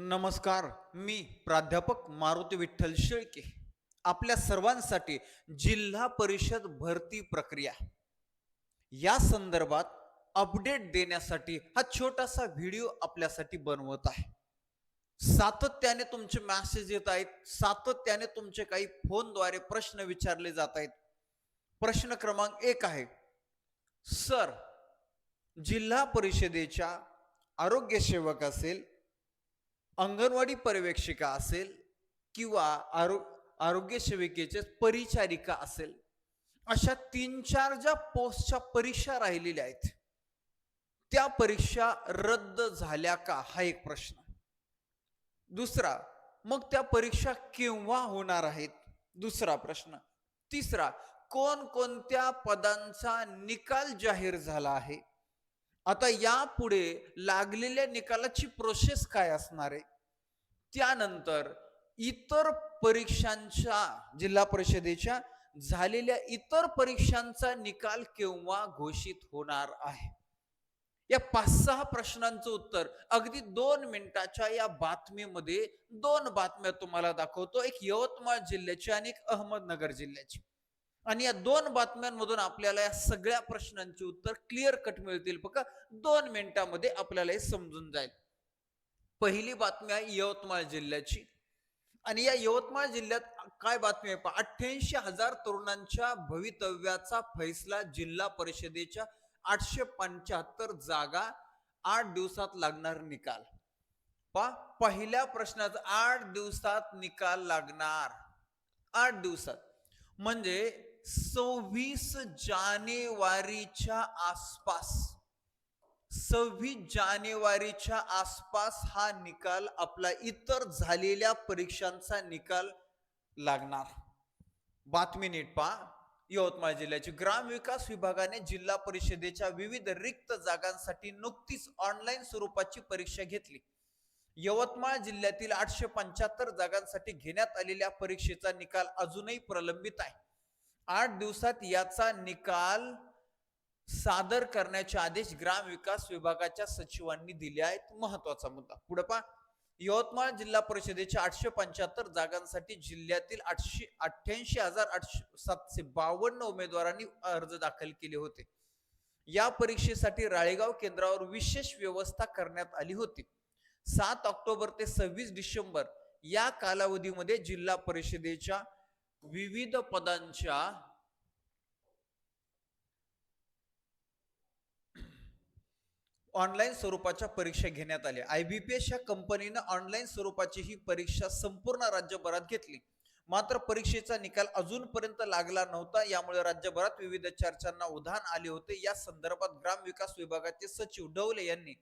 नमस्कार मी प्राध्यापक मारुती विठ्ठल शेळके. आपल्या सर्वांसाठी जिल्हा परिषद भरती प्रक्रिया. या संदर्भात अपडेट देण्यासाठी हा छोटासा व्हिडिओ आपल्यासाठी बनवत आहे. सातत्याने तुमचे मॅसेज येत आहेत सातत्याने तुमचे काही फोनद्वारे प्रश्न विचारले जात आहेत. प्रश्न क्रमांक एक आहे सर जिल्हा परिषदेच्या आरोग्य सेवक असेल अंगणवाडी पर्यवेक्षिका असेल किंवा आरो आरोग्य सेविकेचे परिचारिका असेल अशा तीन चार ज्या पोस्टच्या परीक्षा राहिलेल्या आहेत त्या परीक्षा रद्द झाल्या का? हा एक प्रश्न. दुसरा मग त्या परीक्षा केव्हा होणार आहेत? दुसरा प्रश्न. तिसरा कोणकोणत्या पदांचा निकाल जाहीर झाला आहे? आता यापुढे लागलेल्या निकालाची प्रोसेस काय असणार आहे? त्यानंतर इतर परीक्षांच्या जिल्हा परिषदेच्या झालेल्या इतर परीक्षांचा निकाल केव्हा घोषित होणार आहे? या पाच सहा प्रश्नांचं उत्तर अगदी दोन मिनिटाच्या या बातमीमध्ये दोन बातम्या तुम्हाला दाखवतो. एक यवतमाळ जिल्ह्याची आणि एक अहमदनगर जिल्ह्याची. आणि या दोन बातम्यांमधून आपल्याला या सगळ्या प्रश्नांची उत्तर क्लिअर कट मिळतील. बघा दोन मिनिटांमध्ये आपल्याला हे समजून जाईल. पहिली बातमी आहे यवतमाळ जिल्ह्याची. आणि या यवतमाळ जिल्ह्यात काय बातमी आहे अठ्ठ्याऐंशी हजार तरुणांच्या भवितव्याचा फैसला जिल्हा परिषदेच्या आठशे पंच्याहत्तर जागा आठ दिवसात लागणार निकाल. पा पहिल्या प्रश्नाचा आठ दिवसात निकाल लागणार. आठ दिवसात. म्हणजे सव्वीस जानेवारीच्या आसपास सव्वीस जानेवारीच्या आसपास हा निकाल आपला इतर झालेल्या परीक्षांचा निकाल लागणार. बातमी नीट पहा. यवतमाळ जिल्ह्याची ग्रामविकास विभागाने जिल्हा परिषदेच्या विविध रिक्त जागांसाठी नुकतीच ऑनलाईन स्वरूपाची परीक्षा घेतली. यवतमाळ जिल्ह्यातील आठशे पंच्याहत्तर जागांसाठी घेण्यात आलेल्या परीक्षेचा निकाल अजूनही प्रलंबित आहे. आठ दिवसात याचा निकाल सादर करण्याचे आदेश ग्राम विकास विभागाच्या सचिवांनी दिले आहेत. महत्त्वाचा मुद्दा. पुढे पहा. यवतमाळ जिल्हा परिषदेच्या आठशे पंच्याहत्तर जागांसाठी जिल्ह्यातील आठशे अठ्ठ्याऐंशी हजार आठशे सातशे बावन्न उमेदवारांनी अर्ज दाखल केले होते. या परीक्षेसाठी राळेगाव केंद्रावर विशेष व्यवस्था करण्यात आली होती. सात ऑक्टोबर ते सव्वीस डिसेंबर या कालावधीमध्ये जिल्हा परिषदेच्या विविध पदांच्या ऑनलाईन स्वरूपाच्या परीक्षा घेण्यात आल्या. आय बी पी एस या कंपनीनं ऑनलाईन स्वरूपाची ही परीक्षा संपूर्ण राज्यभरात घेतली. मात्र परीक्षेचा निकाल अजूनपर्यंत लागला नव्हता. यामुळे राज्यभरात विविध चर्चांना उधाण आले होते. या संदर्भात ग्रामविकास विभागाचे सचिव डवले यांनी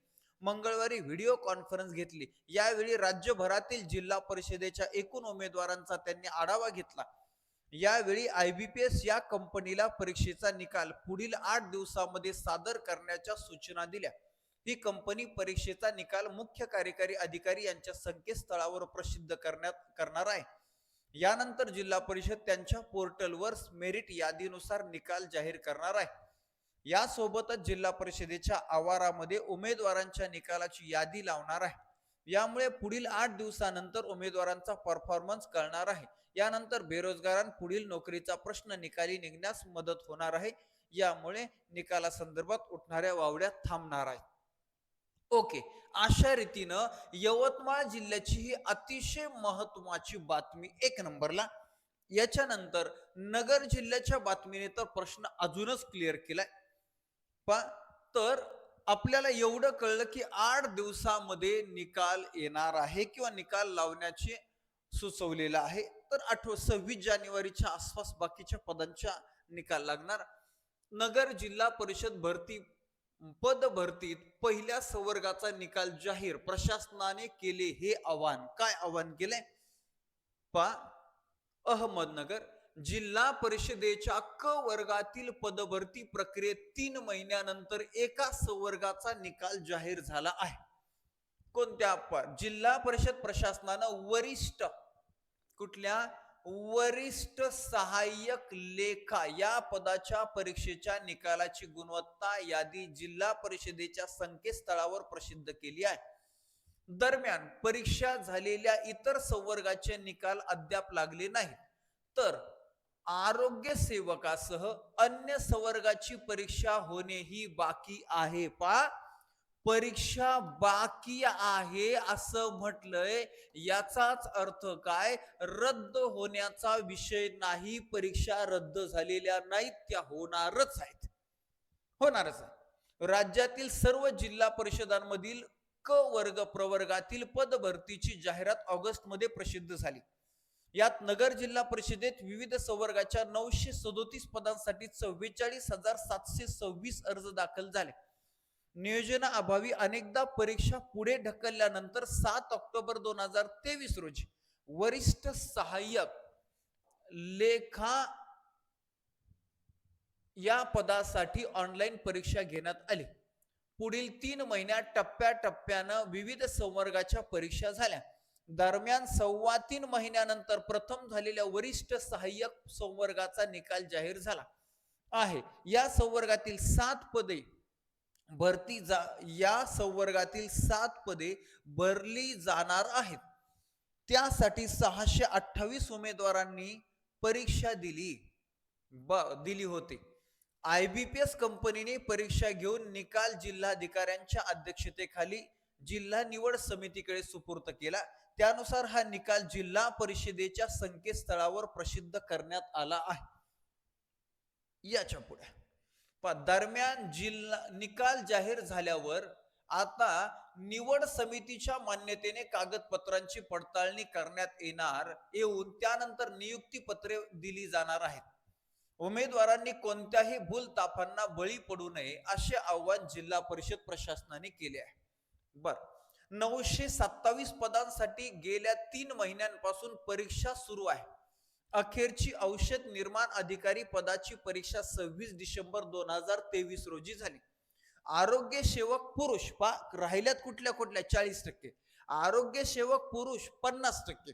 मंगळवारी व्हिडिओ कॉन्फरन्स घेतली. यावेळी राज्यभरातील जिल्हा परिषदेच्या एकूण उमेदवारांचा त्यांनी आढावा घेतला. यावेळी आय बी पी एस या कंपनीला परीक्षेचा निकाल पुढील आठ दिवसामध्ये सादर करण्याच्या सूचना दिल्या. ही कंपनी परीक्षेचा निकाल मुख्य कार्यकारी अधिकारी यांच्या संकेतस्थळावर प्रसिद्ध करण्यात करणार आहे. यानंतर जिल्हा परिषद त्यांच्या पोर्टलवर मेरिट यादीनुसार निकाल जाहीर करणार आहे. यासोबतच जिल्हा परिषदेच्या आवारामध्ये उमेदवारांच्या निकालाची यादी लावणार आहे. यामुळे पुढील आठ दिवसानंतर उमेदवारांचा परफॉर्मन्स कळणार आहे. यानंतर बेरोजगारांपुढील नोकरीचा प्रश्न निकाली निघण्यास मदत होणार आहे. यामुळे निकालासंदर्भात उठणाऱ्या वावड्या थांबणार आहेत. ओके अशा रीतीनं यवतमाळ जिल्ह्याची ही अतिशय महत्वाची बातमी एक नंबरला. याच्यानंतर नगर जिल्ह्याच्या बातमीने तर प्रश्न अजूनच क्लिअर केलाय. पा तर आपल्याला एवढं कळलं की आठ दिवसामध्ये निकाल येणार आहे किंवा निकाल लावण्याचे सुचवलेलं आहे. तर आठव सव्वीस जानेवारीच्या आसपास बाकीच्या पदांच्या निकाल लागणार. नगर जिल्हा परिषद भरती पद भरतीत पहिल्या संवर्गाचा निकाल जाहीर प्रशासनाने केले हे आव्हान. काय आव्हान केले पा अहमदनगर जिल्हा परिषदेच्या क वर्गातील पदभरती प्रक्रियेत तीन महिन्यानंतर एका संवर्गाचा निकाल जाहीर झाला आहे. कोणत्या? जिल्हा परिषद प्रशासनानं वरिष्ठ कुठल्या? वरिष्ठ सहाय्यक लेखा या पदाच्या परीक्षेच्या निकालाची गुणवत्ता यादी जिल्हा परिषदेच्या संकेतस्थळावर प्रसिद्ध केली आहे. दरम्यान परीक्षा झालेल्या इतर संवर्गाचे निकाल अद्याप लागले नाहीत. तर आरोग्य सेवकासह अन्य संवर्गाची परीक्षा होणे ही बाकी आहे. पा परीक्षा बाकी आहे असं म्हटलंय. याचाच अर्थ काय? रद्द होण्याचा विषय नाही परीक्षा रद्द झालेल्या नाहीत त्या होणारच आहेत. होणारच आहे राज्यातील सर्व जिल्हा परिषदांमधील क वर्ग प्रवर्गातील पदभरतीची जाहिरात ऑगस्टमध्ये प्रसिद्ध झाली. यात नगर जिल्हा परिषदेत विविध संवर्गाच्या नऊशे सदोतीस पदांसाठी चव्वेचाळीस हजार सातशे सव्वीस अर्ज दाखल झाले. नियोजनाअभावी अनेकदा परीक्षा पुढे ढकलल्यानंतर सात ऑक्टोबर दोन हजार तेवीस रोजी वरिष्ठ सहाय्यक लेखा या पदासाठी ऑनलाईन परीक्षा घेण्यात आली. पुढील तीन महिन्यात टप्प्याटप्प्यानं विविध संवर्गाच्या परीक्षा झाल्या. दरम्यान सव्वा तीन महिन्यानंतर प्रथम झालेल्या वरिष्ठ सहाय्यक संवर्गाचा निकाल जाहीर झाला आहे. या संवर्गातील सात पदे भरती जा या संवर्गातील सात पदे भरली जाणार आहेत. त्यासाठी सहाशे अठ्ठावीस उमेदवारांनी परीक्षा दिली ब दिली होती. आय बी पी एस कंपनीने परीक्षा घेऊन निकाल जिल्हाधिकाऱ्यांच्या अध्यक्षतेखाली जिल्हा निवड समितीकडे सुपूर्त केला. त्यानुसार हा निकाल जिल्हा परिषदेच्या संकेतस्थळावर प्रसिद्ध करण्यात आला आहे. याच्यापुढे. दरम्यान जिल्हा निकाल जाहीर झाल्यावर आता निवड समितीच्या मान्यतेने कागदपत्रांची पडताळणी करण्यात येणार येऊन त्यानंतर नियुक्ती पत्रे दिली जाणार आहेत. उमेदवारांनी कोणत्याही भूलताफांना बळी पडू नये असे आवाहन जिल्हा परिषद प्रशासनाने केले आहे. बर. नऊशे सत्तावीस पदांसाठी गेल्या तीन महिन्यांपासून परीक्षा सुरू आहे. अखेरची औषध निर्माण अधिकारी पदाची परीक्षा सव्वीस डिसेंबर दोन हजार तेवीस रोजी झाली. आरोग्य सेवक पुरुष पा राहिल्यात कुठल्या कुठल्या? चाळीस टक्के. आरोग्य सेवक पुरुष पन्नास टक्के.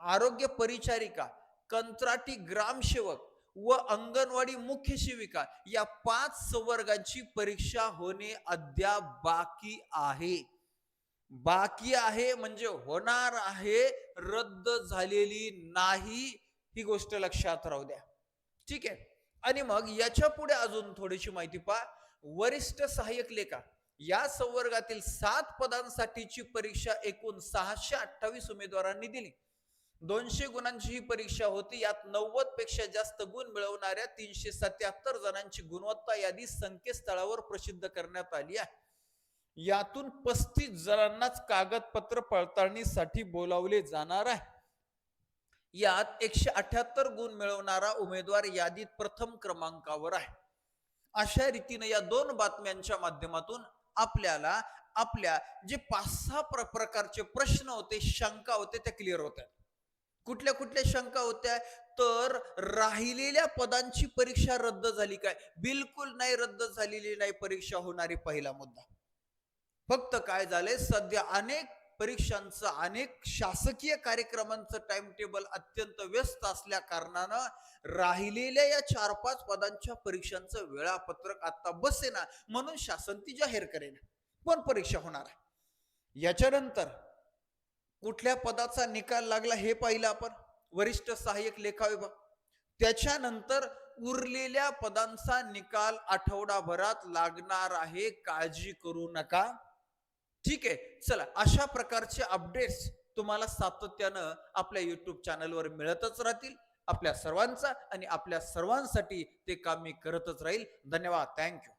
आरोग्य परिचारिका कंत्राटी ग्रामसेवक व अंगणवाडी मुख्य सेविका या पाच संवर्गांची परीक्षा होणे अद्याप बाकी आहे. बाकी आहे म्हणजे होणार आहे रद्द झालेली नाही ही गोष्ट लक्षात राहू द्या. ठीक आहे? आणि मग याच्यापुढे अजून थोडीशी माहिती पहा. वरिष्ठ सहाय्यक लेखा. या संवर्गातील सात पदांसाठीची परीक्षा एकूण सहाशे अठ्ठावीस उमेदवारांनी दिली. दोनशे गुणांची ही परीक्षा होती. यात नव्वदपेक्षा जास्त गुण मिळवणाऱ्या तीनशे सत्याहत्तर जणांची गुणवत्ता यादी संकेतस्थळावर प्रसिद्ध करण्यात आली आहे. यातून पस्तीस जणांनाच कागदपत्र पडताळणीसाठी बोलावले जाणार आहे. यात एकशे अठ्याहत्तर गुण मिळवणारा उमेदवार यादीत प्रथम क्रमांकावर आहे. अशा रीतीने या दोन बातम्यांच्या माध्यमातून आपल्याला आपल्या जे पाच सहा प्र- प्रकारचे प्रश्न होते शंका होते त्या क्लिअर होत्या. कुठल्या कुठल्या शंका होत्या? तर राहिलेल्या पदांची परीक्षा रद्द झाली काय? बिलकुल नाही रद्द झालेली नाही परीक्षा होणारी पहिला मुद्दा. फक्त काय झालंय? सध्या अनेक परीक्षांचं अनेक शासकीय कार्यक्रमांचं टाइम टेबल अत्यंत व्यस्त असल्या कारणानं राहिलेल्या या चार पाच पदांच्या परीक्षांचं वेळापत्रक आता बसेना म्हणून शासन ती जाहीर करेन. पण परीक्षा होणार आहे. याच्यानंतर कुठल्या पदाचा निकाल लागला हे पाहिलं आपण. वरिष्ठ सहाय्यक लेखा विभाग. त्याच्यानंतर उरलेल्या पदांचा निकाल आठवडाभरात लागणार आहे. काळजी करू नका. ठीक आहे चला अशा प्रकारचे अपडेट्स तुम्हाला सातत्यानं आपल्या युट्यूब चॅनलवर मिळतच राहतील आपल्या सर्वांचा आणि आपल्या सर्वांसाठी ते काम मी करतच राहील. धन्यवाद. थँक्यू